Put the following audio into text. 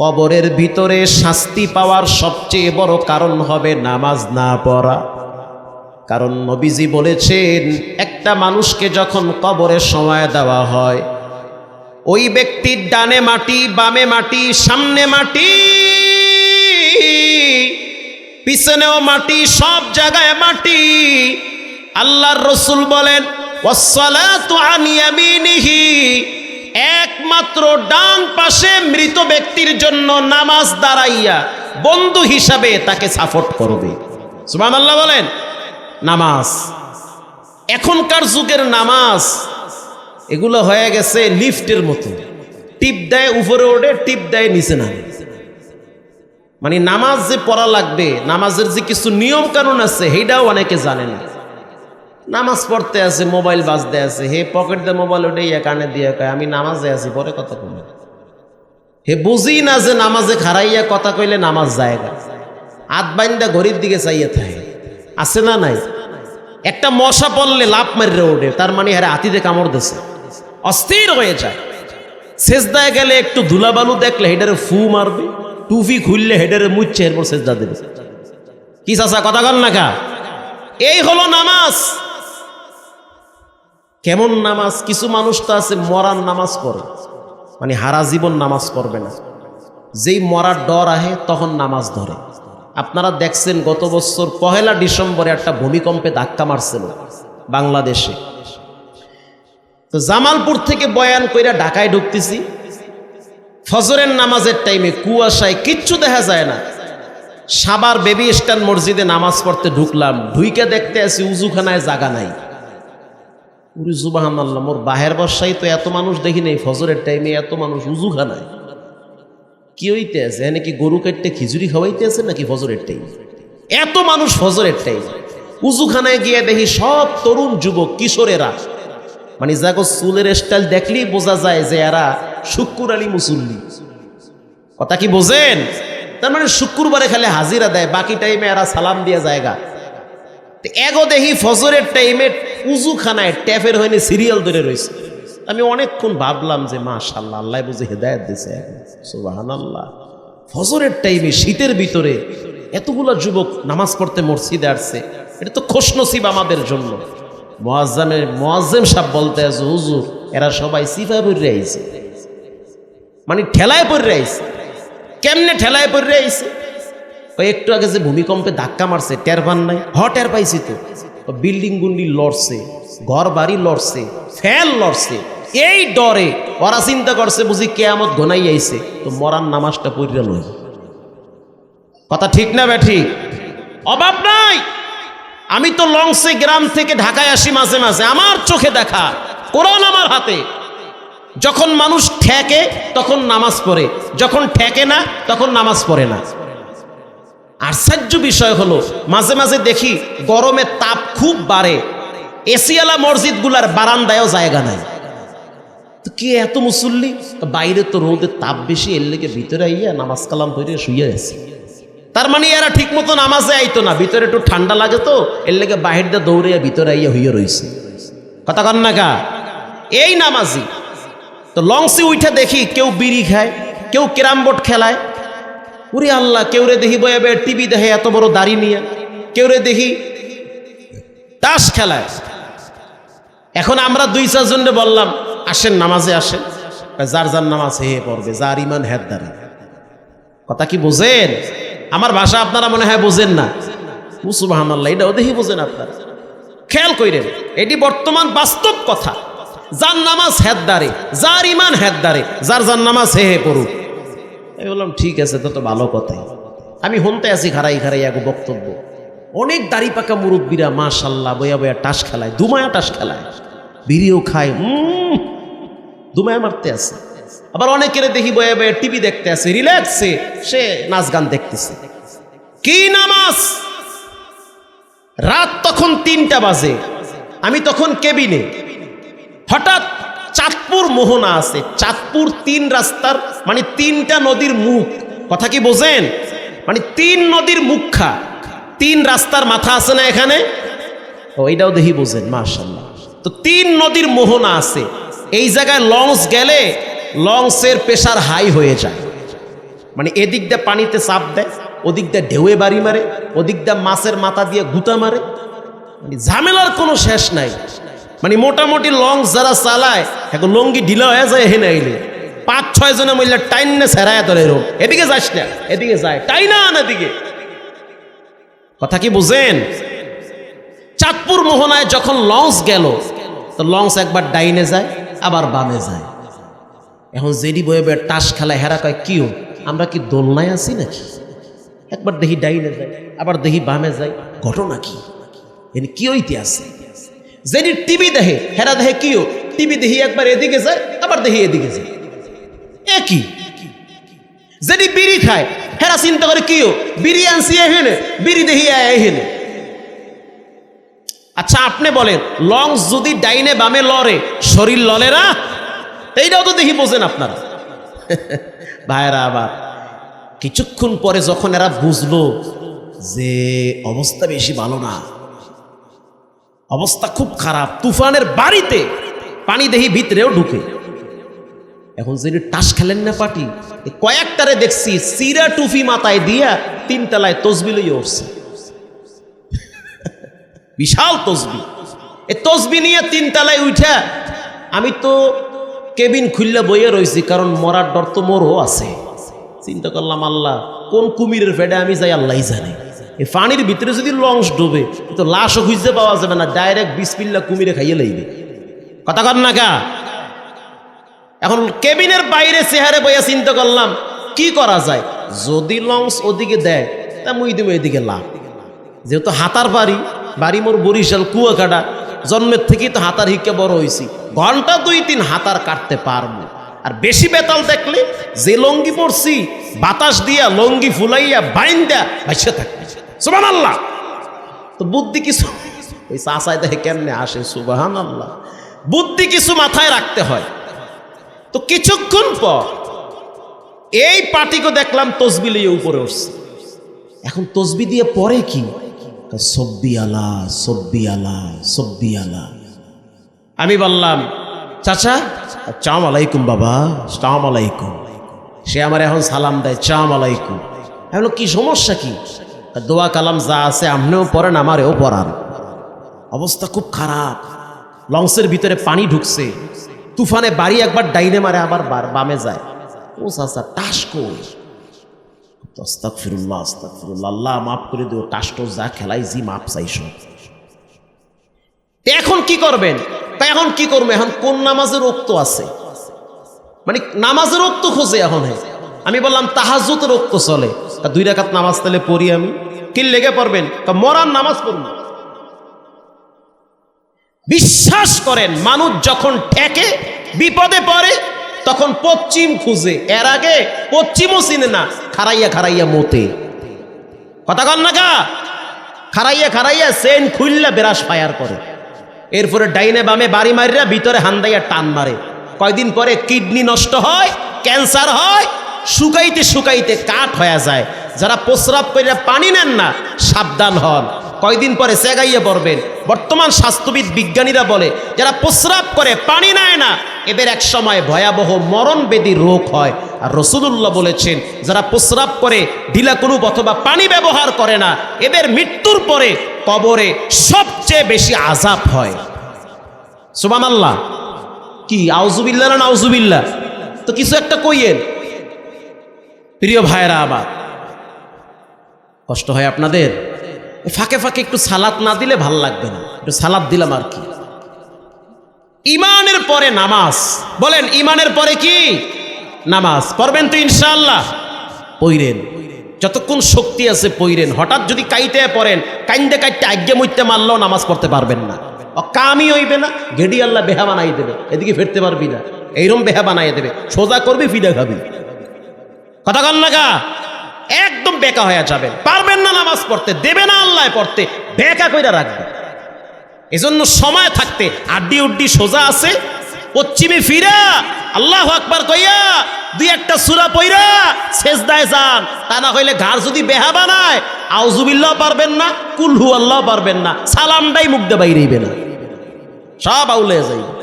কবরের ভিতরে শাস্তি পাওয়ার সবচেয়ে বড় কারণ হবে নামাজ না পড়া। কারণ নবীজি বলেছেন একটা মানুষকে যখন কবরে সময় দেওয়া হয় ওই ব্যক্তির ডানে মাটি বামে মাটি সামনে মাটি পিছনেও মাটি সব জায়গায় মাটি। আল্লাহর রসুল বলেন "ওয়াসসালাতু আন ইয়ামিনিহি", একমাত্র ডান পাশে মৃত ব্যক্তির জন্য নামাজ দাঁড়াইয়া বন্ধু হিসাবে তাকে সাপোর্ট করবে। সুমান আল্লাহ বলেন, নামাজ। এখনকার যুগের নামাজ এগুলো হয়ে গেছে লিফটের মতো। টিপ দেয় উপরে ওঠে, টিপ দেয় নিচে নামে। মানে নামাজ যে পড়া লাগবে, নামাজের যে কিছু নিয়ম কানুন আছে, সেইটাও অনেকে জানে না। নামাজ পড়তে আছে, মোবাইল বাজতে আছে। হে পকেট দিয়ে মোবাইল ইয়া কানে দিয়ে কয়, আমি নামাজে আছি, পরে কথা কমে হে বুঝি না যে নামাজে খারাইয়া কথা কইলে নামাজ জায়গা হাত বাইন্দা ঘড়ির দিকে চাইয়া থাকে। আছে না নাই? একটা মশা পড়লে লাভ মারিয়ে ওঠে তার মানে হ্যাঁ হাতিতে কামড় দিছে। অস্থির হয়ে যায়। সেজদায় গেলে একটু ধুলাবালু দেখলে হেডারে ফু মারবে টুফি খুললে হেডারে মুচ্ছে এরপর সেজদা দেবে। কি চাচা, কথা কন না কা? এই হলো নামাজ। কেমন নামাজ? কিছু মানুষ তো আছে, মরার নামাজ পড়ে। মানে হারা জীবন নামাজ পড়বে না। যেই মরার ডর আহে, তখন নামাজ ধরে। আপনারা দেখছেন, গত বছর পহেলা ডিসেম্বরে একটা ভূমিকম্পে ধাক্কা মারছিল বাংলাদেশে। তো জামালপুর থেকে বয়ান কইরা ঢাকায় ঢুকতেছি। ফজরের নামাজের টাইমে কুয়াশায় কিচ্ছু দেখা যায় না। সাবার বেবি স্ট্যান্ড মসজিদে নামাজ পড়তে ঢুকলাম। ঢুইকে দেখতে আসি উজুখানায় জাগা নাই। উরি জুবাহান আল্লাহ মোর বাহের বর্ষায় তো এত মানুষ দেখি নেই, ফজরের টাইমে এত মানুষ উজুখানায় কি হইতে আছে এনে কি গরু কাটতে খিচুড়ি খাওয়াইতে আছে নাকি ফজরের টাইম এত মানুষ ফজরের টাইম উজুখানায় গিয়ে দেখি সব তরুণ যুবক, কিশোরেরা। মানে যাগো চুলের স্টাইল দেখলেই বোঝা যায় যে এরা শুক্কুর আলী মুসল্লি। কথা কি বোঝেন? তার মানে শুক্রবারে খালি হাজিরা দেয়, বাকি টাইমে এরা সালাম দিয়ে জায়গা। এগো দেখি ফজরের টাইমে উজুখানায় ট্যাপের হয়নি, সিরিয়াল ধরে রয়েছে। আমি অনেকক্ষণ ভাবলাম যে মা মাশাল্লাহ আল্লাহ বুঝে হেদায়ত দিছে। আল্লাহ ফজরের টাইমে শীতের ভিতরে এতগুলা যুবক নামাজ পড়তে মসজিদে আসছে, এটা তো খোশনসিব আমাদের জন্য। মোয়াজ্জামের, মোয়াজ্জেম সাহেব বলতে আছে, হুজুর, এরা সবাই সিফা পড়ে আইছে। মানে ঠেলায় পড়ে আইছে। কেমনে ঠেলায় পড়ে আইছে? ওই একটু আগে যে ভূমিকম্পে ধাক্কা মারছে, টের পান নাই? হ, টের পাইছি তো। বিল্ডিং গুন্ডি লড়ছে ঘর বাড়ি লড়ছে ফ্যান লড়ছে। এই ডরে ওরা চিন্তা করছে বুঝি কেয়ামত ঘনাই আইছে, তো মরার নামাজটা পড়িয়া লই। কথা ঠিক না বে ঠিক? অভাব নাই। আমি তো লংসে গ্রাম থেকে ঢাকায় আসি মাঝে মাঝে, আমার চোখে দেখা, কোরআন আমার হাতে। যখন মানুষ ঠেকে, তখন নামাজ পড়ে, যখন ঠেকে না, তখন নামাজ পড়ে না। আশ্চর্য বিষয় হলো, মাঝে মাঝে দেখি গরমে তাপ খুব বাড়ে এসিয়ালা মসজিদগুলার বারান্দায়ও জায়গা নাই। তো কি এত মুসল্লি? বাইরে তো রোদের তাপ বেশি, এর লেগে ভিতরে আইয়া নামাজ কালাম পড়ে শুয়ে আছে তার মানে এরা ঠিক মতো নামাজে আইতো না, ভিতরে একটু ঠান্ডা লাগে তো, এর লেগে বাহির দিয়ে দৌড়ে ভিতরে আইয়া হইয়া রয়েছে কথা কন না কা? এই নামাজি, তো লংসি উঠে দেখি কেউ বিড়ি খায়, কেউ ক্যারাম বোর্ড খেলায় উরি আল্লাহ, কেউ রে দেখি বয়ে বয়ে টিভি দেখে এত বড় দাড়ি নিয়ে? কেউ রে দেখি তাস খেলায়? এখন আমরা দুই চারজনরে বললাম, আসেন নামাজে আসেন। যার যার নামাজ হে পড়বে, যার ইমান হেদ দ্বারা। কথা কি বোঝেন? আমার ভাষা আপনারা মনে হয় বোঝেন না। মুসুবাহান আল্লাহ এটাও দেখি বোঝেন আপনারা। খেয়াল কইরেন, এটি বর্তমান বাস্তব কথা। যার নামাজ হেদ্দারে যার ইমান হেদ্দারে যার যার নামাজ হে হে পড়ুক। আমি বললাম, ঠিক আছে, তো তো ভালো কথাই আমি হনতে আছি খারাই খারাই এক বক্তব্য। অনেক দাড়ি পাকা মুরব্বীরা, মাশাল্লাহ, বয়া বয়া টাস খেলায়, দুমায়া টাস খেলায়। বিড়িও খায় দুমায়া মারতে আছে আবার অনেকের দেখি বয়া বয়া টিভি দেখতে আছে রিল্যাক্সে সে নাচ গান দেখতেছে। কি নামাজ? রাত তখন তিনটা বাজে। আমি তখন কেবিনে। হঠাৎ চাঁদপুর মোহনা আছে। চাঁদপুর তিন রাস্তার মানে তিনটা নদীর মুখ। কথা কি বোঝেন? মানে তিন নদীর মুখা। তিন রাস্তার মাথা আছে না এখানে? ও এইটাও দেখি বোঝেন মার্শাল্লাহ তো তিন নদীর মোহনা আছে। এই জায়গায় লঞ্চ গেলে লঞ্চের প্রেশার হাই হয়ে যায়। মানে এদিক দিয়ে পানিতে চাপ দেয়, ওদিক দিয়ে ঢেউয়ে বাড়ি মারে, ওদিক দিয়ে মাছের মাথা দিয়ে গুতা মারে। মানে ঝামেলার কোনো শেষ নাই। মানে মোটামুটি লং যারা চালায়, এখন লঙ্গি ঢিলা হয়ে যায় হেনে আইলে। পাঁচ, ছয় জনের মহিলা টাইন না সেরায় ধরে এরকম এদিকে যাস না, এদিকে যায়। টাই না এদিকে কথা কি বুঝেন? চাঁদপুর মোহনায় যখন লঞ্চ গেল, তো লঞ্চ একবার ডাইনে যায়, আবার বামে যায়। এখন জেডি বয়ে বয়ে টাস খেলায় হেরা কয় কিও আমরা কি দোলনায় আছি নাকি? একবার দেখি ডাইনে যায়, আবার দেখি বামে যায়। ঘটনা কি? এনে কি হইতে আছে যেটি টিভি দেখে, হেরা দেখে কিও? টিভি দেখি একবার এদিকে যায়, আবার দেখি এদিকে যায়। একই। যেটি বিড়ি খায়, হেরা চিন্তা করে কিও? বিড়ি আনছি এহেনে, বিড়ি দেখি এহেনে। আচ্ছা আপনি বলেন লংস যদি ডাইনে বামে লড়ে, শরীর লড়ে না? এইটাও তো দেখি বোঝেন আপনারা। ভাইরা আবার কিছুক্ষণ পরে যখন এরা বুঝলো যে অবস্থা বেশি ভালো না অবস্থা খুব খারাপ। তুফানের বাড়িতে পানি দেহি ভিতরেও ঢুকে। এখন যিনি টাস খেলেন না পাটি কয়েকটারে দেখছি সিরা টুফি মাথায় দিয়া তিনতলায় তসবি লইয়া উঠছে। বিশাল তসবি। এই তসবি নিয়ে তিনতলায় উঠা আমি তো কেবিন খুললে বইয়ে রয়েছি কারণ মরার ডর তো মোরও আছে। চিন্তা করলাম, আল্লাহ, কোন কুমিরের ফেডে আমি যাই আল্লাহ জানে। এই পানির ভিতরে যদি লঞ্চ ডুবে, তো লাশও খুঁজতে পাওয়া যাবে না, ডাইরেক্ট বিষ পিল্লা কুমিরে খাইয়ে লাইবে। কথা কর না কা? এখন কেবিনের বাইরে চেহারে বইয়া চিন্তা করলাম, কি করা যায়? যদি লঞ্চ ওদিকে দেয়, তা মুই দিব এদিকে লাভ। যেহেতু হাতার বাড়ি বাড়ি মোর বরিশাল, কুয়াকাটা, জন্মের থেকেই তো হাতার হিকে বড় হয়েছি ঘণ্টা দুই তিন হাতার কাটতে পারব। আর বেশি বেতাল দেখলে যে লঙ্গি পড়ছি বাতাস দিয়া লঙ্গি ফুলাইয়া বাইন দেয়া ভাইসে থাকবে। সুবান আল্লাহ তো বুদ্ধি কিছু ওই চাষায় দেখে কেমনে আসে? সুবাহান আল্লাহ বুদ্ধি কিছু মাথায় রাখতে হয়। তো কিছুক্ষণ পর এই পার্টিকে দেখলাম তসবি লিয়ে উপরে উঠছে। এখন তসবি দিয়ে পরে কি? সব্বি আলা সব্বি আলা সব্বি আলা। আমি বললাম চাচা চাম আলাইকুম বাবা চাম আলাইকুম। সে আমার এখন সালাম দেয় চাম আলাইকুম। বললাম, কি সমস্যা কি? দোয়া কালাম যা আছে আপনিও পড়েন, আমারেও পড়ান। অবস্থা খুব খারাপ। লঞ্চের ভিতরে পানি ঢুকছে। তুফানে বাড়ি একবার ডাইনে মারে, আবার বামে যায়। ও চাচা, টাস আস্তাক ফিরুল্লাহ আস্তাক ফিরুল্লাহ মাফ করে দিও টাস্টো যা খেলাই, জি মাপ চাইছ এখন কি করবেন? তা এখন কি করব? এখন কোন নামাজের রক্ত আছে? মানে নামাজের রক্ত খোঁজে এখন আমি বললাম তাহাজুতের রক্ত চলে। তা দুই রাকাত নামাজ তাহলে পড়ি আমি। কি লেগে পড়বেন? তা মরার নামাজ পড়ব বিশ্বাস করেন, মানুষ যখন ঠেকে, বিপদে পড়ে, তখন পশ্চিম খুঁজে। এর আগে পশ্চিমও চিনে না খারাইয়া খারাইয়া মতে কথা কন না কা? খারাইয়া খারাইয়া সেন খুললা বেরাস ফায়ার করে। এরপরে ডাইনে বামে বাড়ি মারিরা ভিতরে হান্দাইয়া টান মারে। কয়দিন পরে কিডনি নষ্ট হয়, ক্যান্সার হয় শুকাইতে শুকাইতে কাঠ হয়ে যায়। যারা প্রস্রাব করে পানি নেন না, সাবধান হন। কয়দিন পরে সেগাইয়ে পড়বেন। বর্তমান স্বাস্থ্যবিদ বিজ্ঞানীরা বলে, যারা প্রস্রাব করে পানি নেয় না, এদের এক সময় ভয়াবহ মরণ বেদি রোগ হয়। আর রসুলুল্লাহ বলেছেন, যারা প্রস্রাব করে ঢিলাকুরুপ অথবা পানি ব্যবহার করে না, এদের মৃত্যুর পরে কবরে সবচেয়ে বেশি আজাব হয়। সুবান আল্লাহ কি আউজুবিল্লা না আউজুবিল্লা তো কিছু একটা কইয়েন। প্রিয় ভাইরা আবার। কষ্ট হয় আপনাদের? ফাঁকে ফাঁকে একটু সালাত না দিলে ভালো লাগবে না। একটু সালাদ দিলাম আর কি। ইমানের পরে নামাজ। বলেন, ইমানের পরে কি? নামাজ। পড়বেন তো ইনশাআল্লাহ। পইরেন। যতক্ষণ শক্তি আছে পইরেন। হঠাৎ যদি কাইতে পড়েন, কাইন্দে কাইতে আজ্ঞে মুইতে মারলেও নামাজ পড়তে পারবেন না। কামই হইবে না, গেডি আল্লাহ বেহা বানাই দেবে। এদিকে ফিরতে পারবি না। এইরম বেহা বানাই দেবে। সোজা করবি ফিডা খাবি। কথা কন লাগা একদম বেকা হয়ে যাবেন পারবেন না নামাজ পড়তে, দেবে না আল্লাহ পড়তে, বেকা কইরা রাখবে। এজন্য সময় থাকতে, আড্ডি উড্ডি সোজা আছে, পশ্চিমে ফিরা, আল্লাহ আকবার কইয়া দুই একটা সুরা পইরা শেষদায় যান। তা না হইলে ঘাড় যদি বেহা বানায় আউজুবিল্লাহ পারবেন না কুলহু আল্লাহ পারবেন না, সালামটাই দে বাইরেইবে না সব আউলে যাইবে।